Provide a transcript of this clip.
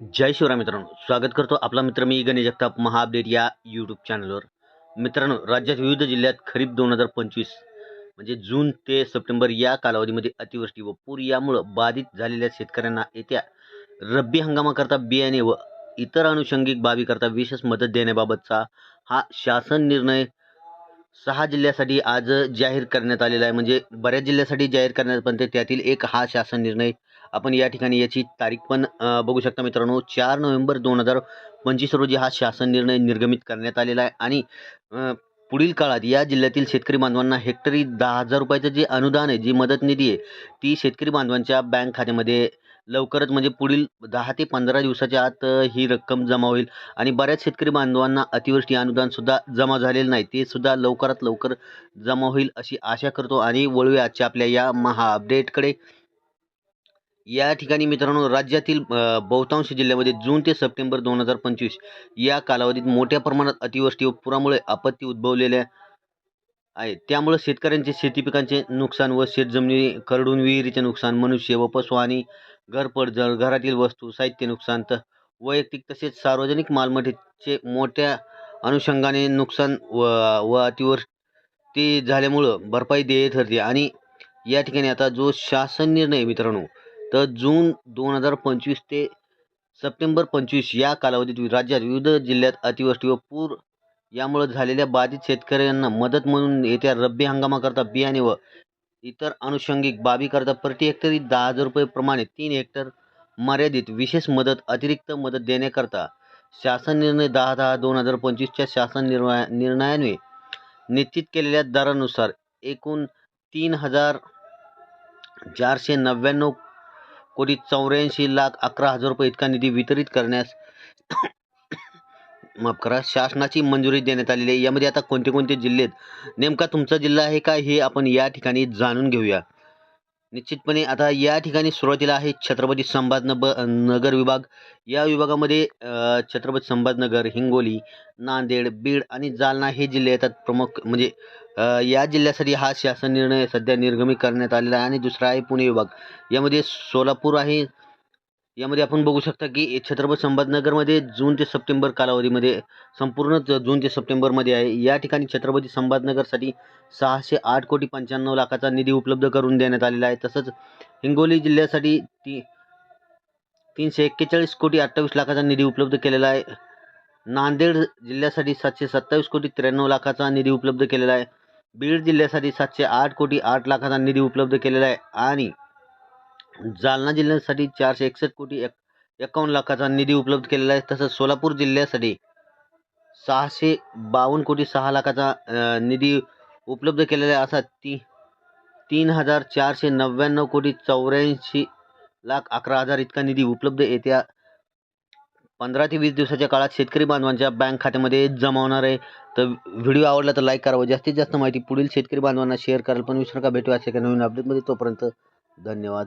जय शिवराय मित्रांनो स्वागत करतो आपला मित्र मी गणेश जगताप महा अपडेट या यूट्यूब चॅनलवर मित्रांनो राज्यात विविध जिल्ह्यात खरीप दोन हजार पंचवीस म्हणजे जून ते सप्टेंबर या कालावधीमध्ये अतिवृष्टी व पूर यामुळं बाधित झालेल्या शेतकऱ्यांना येत्या रब्बी हंगामाकरता बियाणे व इतर अनुषंगिक बाबीकरता विशेष मदत देण्याबाबतचा हा शासन निर्णय सहा जिल्ह्यासाठी आज जाहीर करण्यात आलेला आहे. म्हणजे बऱ्याच जिल्ह्यासाठी जाहीर करण्यात पण ते त्यातील एक हा शासन निर्णय आपण या ठिकाणी याची तारीख पण बघू शकता मित्रांनो. चार नोव्हेंबर दोन हजार पंचवीस रोजी हा शासन निर्णय निर्गमित करण्यात आलेला आहे. आणि पुढील काळात या जिल्ह्यातील शेतकरी बांधवांना हेक्टरी दहा हजार रुपयाचं जे अनुदान आहे जी मदत निधी आहे ती शेतकरी बांधवांच्या बँक खात्यामध्ये लवकरच म्हणजे पुढील दहा ते पंधरा दिवसाच्या आत ही रक्कम जमा होईल. आणि बऱ्याच शेतकरी बांधवांना अतिवृष्टी अनुदानसुद्धा जमा झालेलं नाही. ते सुद्धा लवकरात लवकर जमा होईल अशी आशा करतो. आणि वळूया आजच्या आपल्या या महा अपडेटकडे. या ठिकाणी मित्रांनो राज्यातील बहुतांश जिल्ह्यामध्ये जून ते सप्टेंबर दोन हजार पंचवीस या कालावधीत मोठ्या प्रमाणात अतिवृष्टी व पुरामुळे आपत्ती उद्भवलेल्या आहे त्यामुळे शेतकऱ्यांचे शेती पिकांचे नुकसान व शेतजमिनी करडून विहिरीचे नुकसान मनुष्य व पशुहानी घरपडझड घरातील वस्तू साहित्य नुकसान तर वैयक्तिक तसेच सार्वजनिक मालमत्तेचे मोठ्या अनुषंगाने नुकसान व व अतिवृष्टी झाल्यामुळं भरपाई देय ठरते. आणि या ठिकाणी आता जो शासन निर्णय मित्रांनो तर जून दोन हजार पंचवीस ते सप्टेंबर पंचवीस या कालावधीत राज्यात विविध जिल्ह्यात अतिवृष्टी व पूर यामुळे झालेल्या बाधित शेतकऱ्यांना मदत म्हणून येत्या रब्बी हंगामाकरता बियाणे व इतर अनुषंगिक बाबीकरता प्रति हेक्टरी दहा हजार रुपयेप्रमाणे तीन हेक्टर मर्यादित विशेष मदत अतिरिक्त मदत देण्याकरता शासन निर्णय दहा दहा दोन हजार पंचवीसच्या शासन निर्णया निर्णयाने निश्चित केलेल्या दरानुसार एकूण तीन हजार चारशे नव्याण्णव कोटी चौऱ्याऐंशी लाख अकरा हजार रुपये इतका निधी वितरित करण्यास माफ करा शासनाची मंजुरी देण्यात आलेली आहे. यामध्ये आता कोणते कोणते जिल्हे आहेत? नेमका तुमचा जिल्हा आहे का? हे आपण या ठिकाणी जाणून घेऊया. निश्चितपणे आता या ठिकाणी सुरुवातीला आहे छत्रपती संभाजनगर नगर विभाग. या विभागामध्ये छत्रपती संभाजनगर हिंगोली नांदेड बीड आणि जालना हे जिल्हे येतात प्रमुख. म्हणजे या जिल्ह्यासाठी हा शासन निर्णय सध्या निर्गमित करण्यात आलेला आहे. आणि दुसरा आहे पुणे विभाग. यामध्ये सोलापूर आहे यामध्ये आपण बघू शकता की छत्रपती संभाजनगरमध्ये जून ते सप्टेंबर कालावधीमध्ये संपूर्ण जून ते सप्टेंबरमध्ये आहे. या ठिकाणी छत्रपती संभाजनगरसाठी सहाशे आठ कोटी पंच्याण्णव लाखाचा निधी उपलब्ध करून देण्यात आलेला आहे. तसंच हिंगोली जिल्ह्यासाठी ती तीनशे एक्केचाळीस कोटी अठ्ठावीस लाखाचा निधी उपलब्ध केलेला आहे. नांदेड जिल्ह्यासाठी सातशे सत्तावीस कोटी त्र्याण्णव लाखाचा निधी उपलब्ध केलेला आहे. बीड जिल्ह्यासाठी सातशे आठ कोटी आठ लाखाचा निधी उपलब्ध केलेला आहे. आणि जालना जिल्ह्यासाठी चारशे एकसष्ट कोटी एक एकावन्न लाखाचा निधी उपलब्ध केलेला आहे. तसंच सोलापूर जिल्ह्यासाठी सहाशे बावन्न कोटी सहा लाखाचा निधी उपलब्ध केलेला आहे. असा ती तीन हजार चारशे नव्याण्णव कोटी चौऱ्याऐंशी लाख अकरा हजार इतका निधी उपलब्ध येत्या पंधरा ते वीस दिवसाच्या काळात शेतकरी बांधवांच्या बँक खात्यामध्ये जमा होणार आहे. तर व्हिडिओ आवडला तर लाईक करावा जास्तीत जास्त माहिती पुढील शेतकरी बांधवांना शेअर करायला पण विसरू नका असे अशा एका नवीन अपडेटमध्ये तोपर्यंत धन्यवाद.